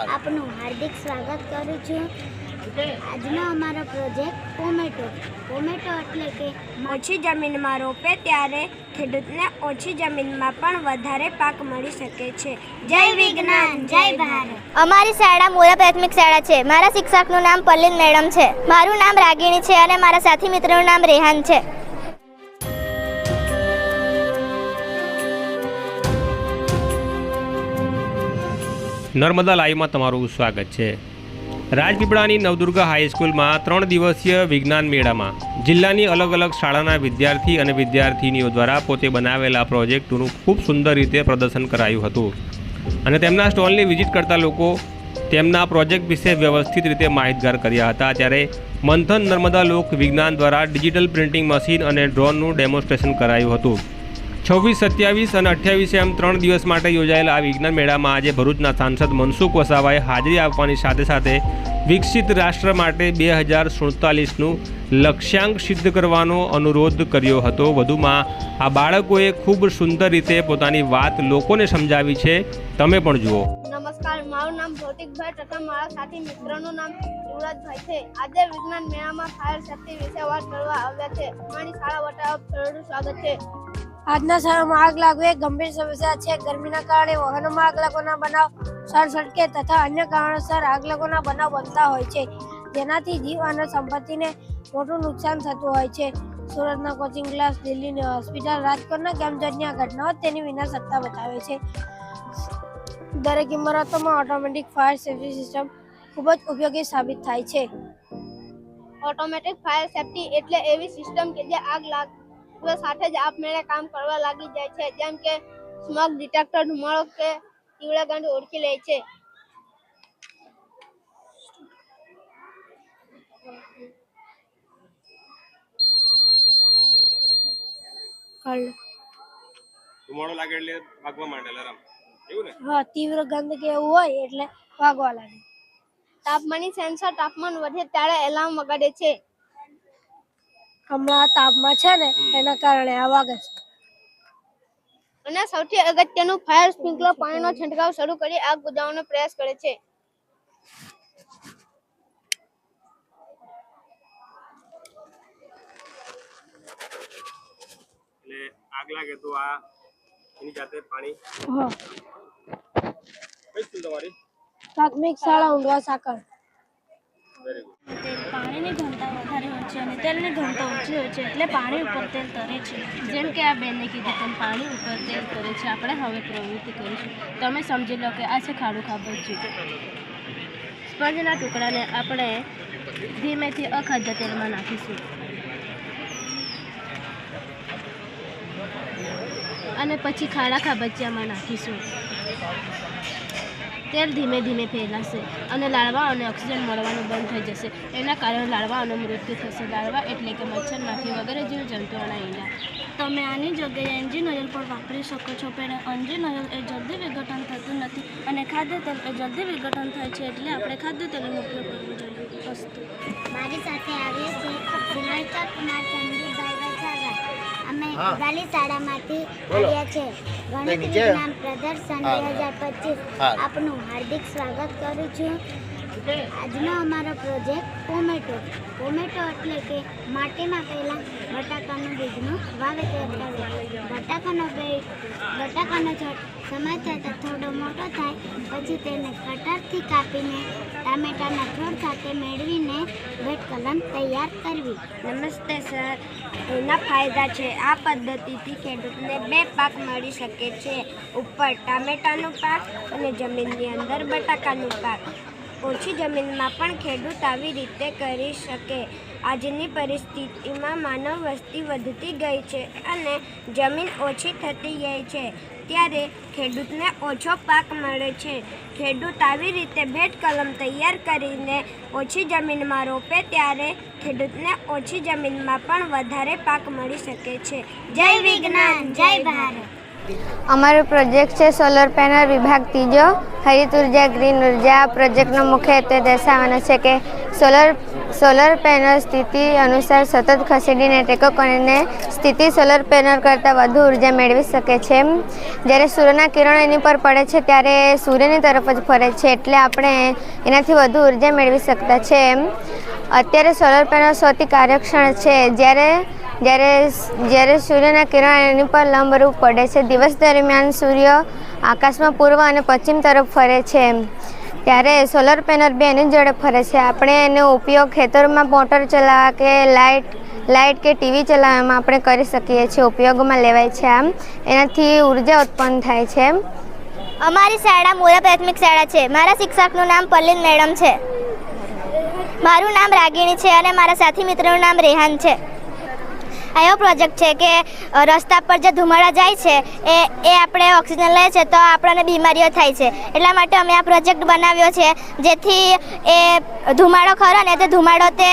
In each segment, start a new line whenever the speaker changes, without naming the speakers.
આપનું હાર્દિક સ્વાગત કરું છું. આજનો અમારો પ્રોજેક્ટ ટોમેટો. ટોમેટો એટલે કે
ઓછી જમીનમાં રોપે ત્યારે ખેડૂતને ઓછી જમીનમાં પણ વધારે પાક મળી શકે છે.
જય વિજ્ઞાન જય ભારત.
અમારી શાળા મોરા પ્રાથમિક શાળા છે. મારા શિક્ષકનું નામ પલ્લીન મેડમ છે. મારું નામ રાગીણી છે અને મારા સાથી મિત્રનું નામ રેહાન છે.
નર્મદા લાઈવમાં તમારું સ્વાગત છે. રાજપીપળાની નવદુર્ગા હાઈસ્કૂલમાં ત્રણ દિવસીય વિજ્ઞાન મેળામાં જિલ્લાની અલગ અલગ શાળાના વિદ્યાર્થી અને વિદ્યાર્થીનીઓ દ્વારા પોતે બનાવેલા પ્રોજેક્ટનું ખૂબ સુંદર રીતે પ્રદર્શન કરાયું હતું. અને તેમના સ્ટોલની વિઝિટ કરતા લોકો તેમના પ્રોજેક્ટ વિશે વ્યવસ્થિત રીતે માહિતગાર કર્યા હતા. ત્યારે મંથન નર્મદા લોક વિજ્ઞાન દ્વારા ડિજિટલ પ્રિન્ટિંગ મશીન અને ડ્રોનનું ડેમોન્સ્ટ્રેશન કરાયું હતું. છવ્વીસ, સત્યાવીસ અને અઠ્યાવીસ એમ ત્રણ દિવસ માટે યોજાયેલા આ વિજ્ઞાન મેળામાં આજે ભરૂચના સાંસદ મનસુખ વસાવાએ હાજરી આપવાની સાથે સાથે વિકસિત રાષ્ટ્ર માટે બે હજાર સુડતાલીસનું લક્ષ્યાંક સિદ્ધ કરવાનો અનુરોધ કર્યો હતો. વધુમાં, આ બાળકોએ ખૂબ સુંદર રીતે પોતાની વાત લોકોને સમજાવી છે. તમે પણ જુઓ.
નમસ્કાર, મારું નામ ભૌતિકભાઈ તથા મારા સાથી મિત્રનું નામ યુવરાજભાઈ છે. આજે વિજ્ઞાન મેળામાં ફાયર સેફ્ટી વિશે વાત કરવા આવ્યા છે. મારી શાળા વટાવ સ્વાગત છે.
આજના સમયમાં આગ લાગવી એક ગંભીર સમસ્યા છે. ગરમીના કારણે વાહનોમાં આગ લાગવાના બનાવ સર સડકે તથા અન્ય કારણોસર આગ લાગવાના બનાવ બનતા હોય છે. જેનાથી જીવ અને સંપત્તિને મોટું નુકસાન થતું હોય છે. સુરતના કોચિંગ ક્લાસ, દિલ્હીની હોસ્પિટલ, રાજકોટના કેમ્પજની આ ઘટનાઓ તેની વિના સત્તા બતાવે છે. દરેક ઇમારતોમાં ઓટોમેટિક ફાયર સેફ્ટી સિસ્ટમ ખૂબ જ ઉપયોગી સાબિત થાય છે.
ઓટોમેટિક ફાયર સેફ્ટી એટલે એવી સિસ્ટમ કે જે આગ લાગવા સાથે જ આપમેળે કામ કરવા લાગી જાય છે. જેમ કે સ્મોક ડિટેક્ટર ધુમાડો કે તીવ્ર ગંધ ઓળખી લે છે.
ધુમાડો લાગે એટલે ભાગવા માંડે અલાર્મ એવું ને?
હા તીવ્ર ગંધ કે એવું હોય એટલે વાગવા લાગે.
તાપમાનની સેન્સર તાપમાન વધે ત્યારે એલાર્મ વગાડે છે.
હમણાં તાપમાં છે ને એના કારણે આ વાગે છે.
અને સૌથી અગત્યનું ફાયર સ્પ્રિંકલર પાણીનો છંટકાવ શરૂ કરી આગ બુજાવવાનો પ્રયાસ કરે છે.
એટલે આગ લાગે તો આ એની જાતે પાણી
હા.
કઈ સ્કૂલ તમારી?
પ્રાથમિક શાળા ઊંડવા સાકર.
તેલ પાણીની ઘનતા વધારે હોય છે અને તેલની ઘનતા ઓછી હોય છે એટલે પાણી ઉપર તેલ તરે છે. જેમ કે આ બેને કીધું તેમ પાણી ઉપર તેલ તરે છે. આપણે હવે પ્રવૃત્તિ કરીશું. તમે સમજી લો કે આ છે ખાડું ખાબોચિયું સ્પંજના ટુકડાને આપણે ધીમેથી અખાદ્ય તેલમાં નાખીશું. અને પછી ખાડા ખાબચિયામાં નાખીશું. તેલ ધીમે ધીમે ફેલાશે અને લાડવાઓને ઓક્સિજન મળવાનું બંધ થઈ જશે. એના કારણે લાડવાઓનું મૃત્યુ થશે. લાડવા એટલે કે મચ્છર માખી વગેરે જીવ જંતુઓના ઈંડા. તમે આની જગ્યાએ એન્જિન ઓઇલ પણ વાપરી શકો છો. પણ એન્જિન ઓઇલ એ જલ્દી વિઘટન થતું નથી અને ખાદ્ય તેલ એ જલ્દી વિઘટન થાય છે એટલે આપણે ખાદ્ય તેલનો ઉપયોગ કરવો જોઈએ. વસ્તુ.
મારી સાથે આવે છે કુમાર અમે ઉગાલી શાળામાંથી આવ્યા છે. ગણિત વિજ્ઞાન પ્રદર્શન બે હજાર પચીસ આપનું હાર્દિક સ્વાગત કરું છું. આજનો અમારો પ્રોજેક્ટ ટોમેટો ટોમેટો એટલે કે માટીમાં પહેલાં બટાકાનું બીજનું વાવેતર કરવું. બટાકાનો બીજ બટાકાનો છોડ સમય થોડો મોટો થાય, પછી તેને કટરથી કાપીને ટામેટાના છોડ સાથે મેળવીને બેટ કલમ તૈયાર કરવી.
નમસ્તે, સર. એના ફાયદા છે. આ પદ્ધતિથી ખેડૂતને બે પાક મળી શકે છે. ઉપર ટામેટાનો પાક અને જમીનની અંદર બટાકાનો પાક. ઓછી જમીનમાં પણ ખેડૂત આવી રીતે કરી શકે. આજની પરિસ્થિતિમાં માનવ વસ્તી વધતી ગઈ છે અને જમીન ઓછી થતી ગઈ છે. ત્યારે ખેડૂતને ઓછો પાક મળે છે. ખેડૂત આવી રીતે ભેટ કલમ તૈયાર કરીને ઓછી જમીનમાં રોપે ત્યારે ખેડૂતને ઓછી જમીનમાં પણ વધારે પાક મળી શકે છે.
જય વિજ્ઞાન, જય ભારત.
અમારો પ્રોજેક્ટ છે સોલર પેનલ વિભાગ ત્રીજો. હરિત ઊર્જા ગ્રીન ઊર્જા પ્રોજેક્ટનો મુખ્ય હેતુ દર્શાવવાનો છે કે સોલર સોલર પેનલ સ્થિતિ અનુસાર સતત ખસેડીને ટેકો કરીને સ્થિતિ સોલર પેનલ કરતાં વધુ ઊર્જા મેળવી શકે છે. જ્યારે સૂર્યના કિરણો એની પર પડે છે, ત્યારે સૂર્યની તરફ જ ફરે છે, એટલે આપણે એનાથી વધુ ઊર્જા મેળવી શકતા છે. અત્યારે સોલર પેનલ સૌથી કાર્યક્ષણ છે. જ્યારે જ્યારે જ્યારે સૂર્યના કિરણ એની પર લંબરૂપ પડે છે, દિવસ દરમિયાન સૂર્ય આકાશમાં પૂર્વ અને પશ્ચિમ તરફ ફરે છે. ત્યારે સોલર પેનલ બી એની જોડે ફરે છે. આપણે એનો ઉપયોગ ખેતરોમાં મોટર ચલાવવા કે લાઇટ લાઇટ કે ટીવી ચલાવવામાં આપણે કરી શકીએ છીએ, ઉપયોગમાં લેવાય છે આમ. એનાથી ઊર્જા ઉત્પન્ન થાય છે. અમારી શાળા મોરા પ્રાથમિક શાળા છે. મારા શિક્ષકનું નામ પલ્લીન મેડમ છે. મારું નામ રાગીણી છે અને મારા સાથી મિત્રનું નામ રેહાન છે. એવો પ્રોજેક્ટ છે કે રસ્તા પર જે ધુમાડા જાય છે, એ એ આપણે ઓક્સિજન લે છે તો આપણને બીમારીઓ થાય છે. એટલા માટે અમે આ પ્રોજેક્ટ બનાવ્યો છે, જેથી એ ધુમાડો ખરો ને તે ધુમાડો તે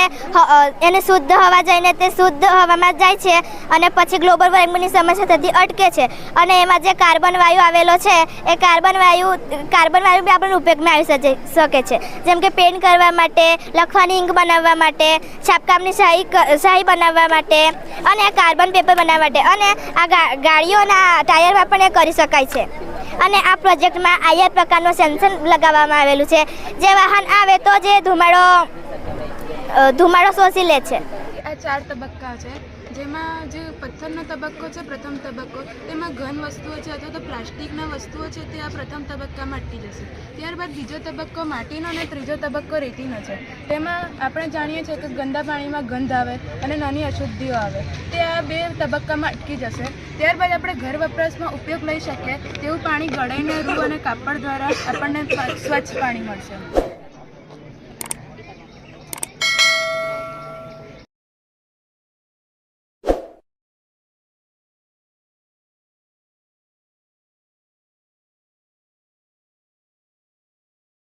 એને શુદ્ધ હવા જઈને તે શુદ્ધ હવામાં જાય છે અને પછી ગ્લોબલ વોર્મિંગની સમસ્યા થતી અટકે છે. અને એમાં જે કાર્બન વાયુ આવેલો છે, એ કાર્બન વાયુ કાર્બન વાયુ બી આપણને ઉપયોગમાં આવી શકે- છે. જેમ કે પેન કરવા માટે, લખવાની ઇંક બનાવવા માટે, છાપકામની શાહી શાહી બનાવવા માટે અને કાર્બન પેપર બનાવવા માટે. અને આ ગાડીઓના ટાયરમાં પણ એ કરી શકાય છે. અને આ પ્રોજેક્ટમાં આયર પ્રકારનું સેન્સર લગાવવામાં આવેલું છે. જે વાહન આવે તો જે ધુમાડો ધુમાડો શોષી લે છે.
ચાર તબક્કા છે. જેમાં જે પથ્થરનો તબક્કો છે, પ્રથમ તબક્કો. તેમાં ઘન વસ્તુઓ છે અથવા તો પ્લાસ્ટિકના વસ્તુઓ છે, તે આ પ્રથમ તબક્કામાં અટકી જશે. ત્યારબાદ બીજો તબક્કો માટીનો અને ત્રીજો તબક્કો રેતીનો છે. તેમાં આપણે જાણીએ છીએ કે ગંદા પાણીમાં ગંધ આવે અને નાની અશુદ્ધિઓ આવે. તે આ બે તબક્કામાં અટકી જશે. ત્યારબાદ આપણે ઘર વપરાશમાં ઉપયોગ લઈ શકીએ તેવું પાણી ગળાઈને, રૂ અને કાપડ દ્વારા આપણને સ્વચ્છ પાણી મળશે.